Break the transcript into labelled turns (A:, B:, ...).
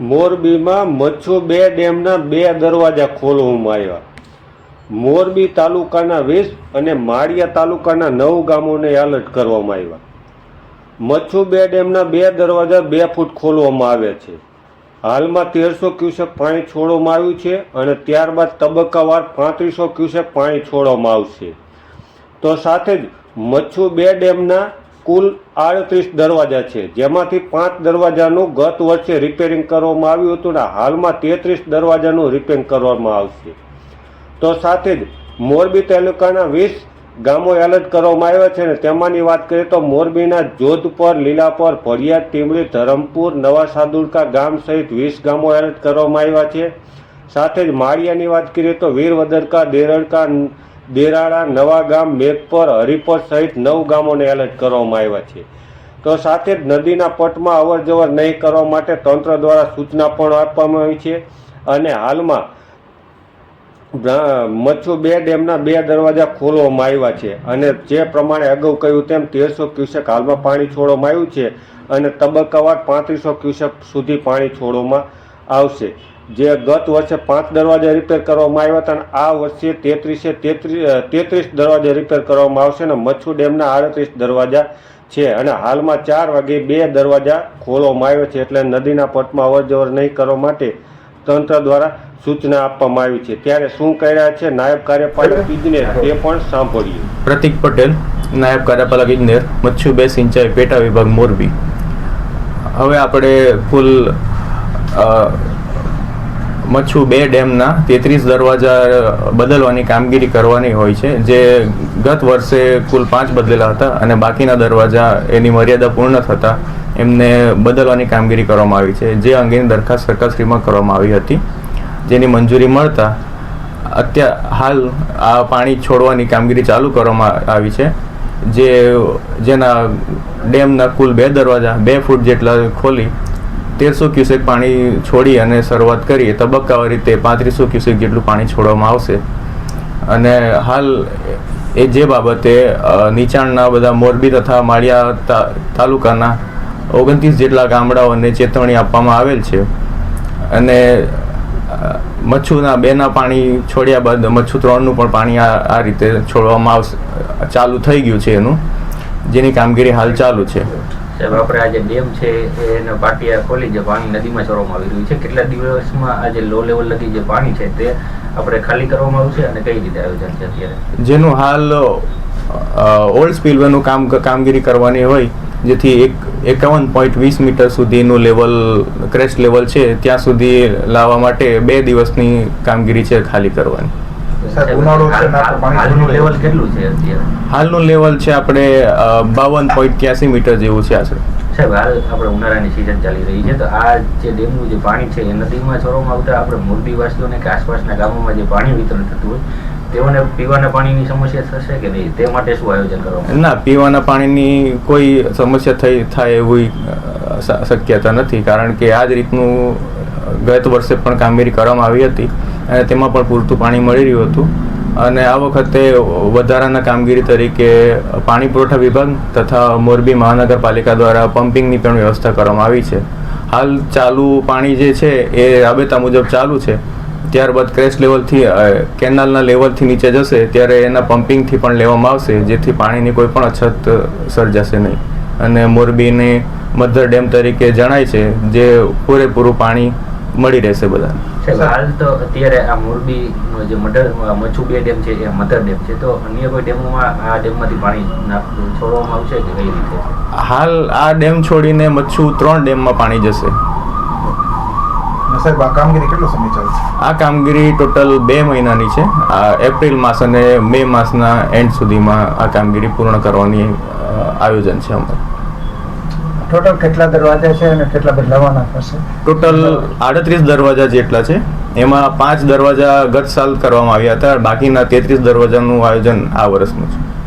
A: મોરબીમાં મચ્છુ બે ડેમના બે દરવાજા ખોલવામાં આવ્યા. મોરબી તાલુકાના વીસ અને માળિયા તાલુકાના નવ ગામોને એલર્ટ કરવામાં આવ્યા. મચ્છુ બે ડેમના બે દરવાજા બે ફૂટ ખોલવામાં આવ્યા છે. હાલમાં તેરસો ક્યુસેક પાણી છોડવામાં આવ્યું છે અને ત્યારબાદ તબક્કાવાર પાંત્રીસો ક્યુસેક પાણી છોડવામાં આવશે. તો સાથે જ મચ્છુ બે ડેમના કુલ આડત્રીસ દરવાજા છે, જેમાંથી પાંચ દરવાજાનું ગત વર્ષે રિપેરિંગ કરવામાં આવ્યું હતું ને હાલમાં તેત્રીસ દરવાજાનું રિપેરિંગ કરવામાં આવશે. તો સાથે જ મોરબી તાલુકાના વીસ ગામો એલર્ટ કરવામાં આવ્યા છે અને તેમાંની વાત કરીએ તો મોરબીના જોધપર, લીલાપર, ભડિયાદ ટીમડી ધરમપુર, નવા સાદુલકા ગામ સહિત વીસ ગામો એલર્ટ કરવામાં આવ્યા છે. સાથે જ માળિયાની વાત કરીએ તો વીરવદરકા, દેરડકા દેરાળા, નવા ગામ મેઘપર હરિપર સહિત નવ ગામોને એલર્ટ કરવામાં આવ્યા છે. તો સાથે જ નદીના પટમાં અવર જવર નહીં કરવા માટે તંત્ર દ્વારા સૂચના પણ આપવામાં આવી છે અને હાલમાં મચ્છુ બે ડેમના બે દરવાજા ખોલવામાં આવ્યા છે અને જે પ્રમાણે અગાઉ કહ્યું તેમ તેરસો ક્યુસેક હાલમાં પાણી છોડવામાં આવ્યું છે અને તબક્કાવાર પાંત્રીસો ક્યુસેક સુધી પાણી છોડવામાં આવશે. જે ગત વર્ષે પાંચ દરવાજા રિપેર કરવામાં આવ્યા હતા અને આ વર્ષે તેત્રીસે તેત્રીસ તેત્રીસ દરવાજા રિપેર કરવામાં આવશે અને મચ્છુ ડેમના આડત્રીસ દરવાજા છે. અને હાલમાં ચાર વાગે બે દરવાજા ખોલવામાં આવ્યા છે એટલે નદીના પટમાં અવર જવર નહીં કરવા માટે તંત્ર દ્વારા સૂચના આપવામાં આવી છે. ત્યારે શું કર્યા છે નાયબ કાર્યપાલક ઇજનેર તે પણ સાંભળીએ.
B: પ્રતિક પટેલ નાયબ કાર્યપાલક ઇજનેર મચ્છુ બે સિંચાઈ પેટા વિભાગ મોરબી. હવે આપણે કુલ મચ્છુ બે ડેમના તેત્રીસ દરવાજા બદલવાની કામગીરી કરવાની હોય છે, જે ગત વર્ષે કુલ પાંચ બદલેલા હતા અને બાકીના દરવાજા એની મર્યાદા પૂર્ણ થતાં એમને બદલવાની કામગીરી કરવામાં આવી છે, જે અંગેની દરખાસ્ત સરકારશ્રીમાં કરવામાં આવી હતી, જેની મંજૂરી મળતા અત્યાર હાલ આ પાણી છોડવાની કામગીરી ચાલુ કરવામાં આવી છે, જે જેના ડેમના કુલ બે દરવાજા બે ફૂટ જેટલા ખોલી તેરસો ક્યુસેક પાણી છોડી અને શરૂઆત કરીએ તબક્કાવાર રીતે પાંત્રીસો ક્યુસેક જેટલું પાણી છોડવામાં આવશે. અને હાલ એ જે બાબતે નીચાણના બધા મોરબી તથા માળિયા તાલુકાના ઓગણત્રીસ જેટલા ગામડાઓને ચેતવણી આપવામાં આવેલ છે. અને મચ્છુના બેના પાણી છોડ્યા બાદ મચ્છુ ત્રણનું પણ પાણી આ રીતે છોડવામાં આવશે, ચાલુ થઈ ગયું છે એનું. જેની કામગીરી હાલ ચાલુ છે.
C: સાહેબ આપણે આજે ડેમ છે એને પાટિયા ખોલી જે પાણી નદીમાં છોડવામાં આવી રહ્યું છે. કેટલા દિવસમાં આ જે લો લેવલ લગી જે પાણી છે, તે આપણે ખાલી કરવામાં આવશે અને કઈ રીતે આયોજન છે અત્યારે?
B: જેનું હાલ ઓલ્ડ સ્પીલવેનું કામ, કામગીરી કરવાની હોય, જેથી એક, એકાવન પોઈન્ટ વીસ મીટર સુધીનું લેવલ ક્રેસ્ટ લેવલ છે, ત્યાં સુધી લાવવા માટે બે દિવસની કામગીરી છે ખાલી કરવાની.
C: હાલનું લેવલ છે
B: આપણે બાવન પોઈન્ટ ક્યાસી મીટર જેવું છે આશરે.
C: સાહેબ હાલ આપણે ઉનાળાની સિઝન ચાલી રહી છે તો આ જે ડેમનું જે પાણી છે એ નદીમાં છોડવામાં આવતા આપણે મોરબીવાસીઓને કે આસપાસના ગામોમાં જે પાણી વિતરણ થતું હોય તેઓને પીવાના પાણીની સમસ્યા થશે કે નહીં? તે માટે શું આયોજન કરવામાં
B: ના પીવાના પાણીની કોઈ સમસ્યા થઈ થાય એવી શક્યતા નથી કારણ કે આ જ રીતનું ગત વર્ષે પણ કામગીરી કરવામાં આવી હતી. અને તેમાં પણ પૂરતું પાણી મળી રહ્યું હતું. અને આ વખતે વધારાના કામગીરી તરીકે પાણી પુરવઠા વિભાગ તથા મોરબી મહાનગરપાલિકા દ્વારા પમ્પિંગની પણ વ્યવસ્થા કરવામાં આવી છે. હાલ ચાલુ પાણી જે છે એ રાબેતા મુજબ ચાલુ છે. ત્યારબાદ ક્રેશ લેવલથી કેનાલના લેવલથી નીચે જશે, ત્યારે એના પમ્પિંગથી પણ લેવામાં આવશે, જેથી પાણીની કોઈ પણ અછત સર્જાશે નહીં. અને મોરબીને મધર ડેમ તરીકે જણાય છે, જે પૂરેપૂરું પાણી મળી રહેશે બધાને.
C: હાલ તો અત્યારે આ મોરબીનો જે મટર મચ્છુ બે ડેમ છે એ મધર ડેમ છે. તો અન્ય કોઈ ડેમોમાં આ ડેમમાંથી પાણી છોડવામાં આવશે કે કઈ રીતે?
B: હાલ આ ડેમ છોડીને મચ્છુ ત્રણ ડેમમાં પાણી જશે.
D: સાહેબ આ કામગીરી કેટલો સમય ચાલશે
B: આ કામગીરી ટોટલ બે મહિનાની છે. આ એપ્રિલ માસ અને મે માસના એન્ડ સુધીમાં આ કામગીરી પૂર્ણ કરવાની આયોજન છે અમારું.
E: ટોટલ કેટલા દરવાજા છે અને કેટલા બદલાવાના થશે?
B: ટોટલ આડત્રીસ દરવાજા જેટલા છે. એમાં પાંચ દરવાજા ગત સાલ કરવામાં આવ્યા હતા. બાકીના તેત્રીસ દરવાજાનું આયોજન આ વર્ષનું છે.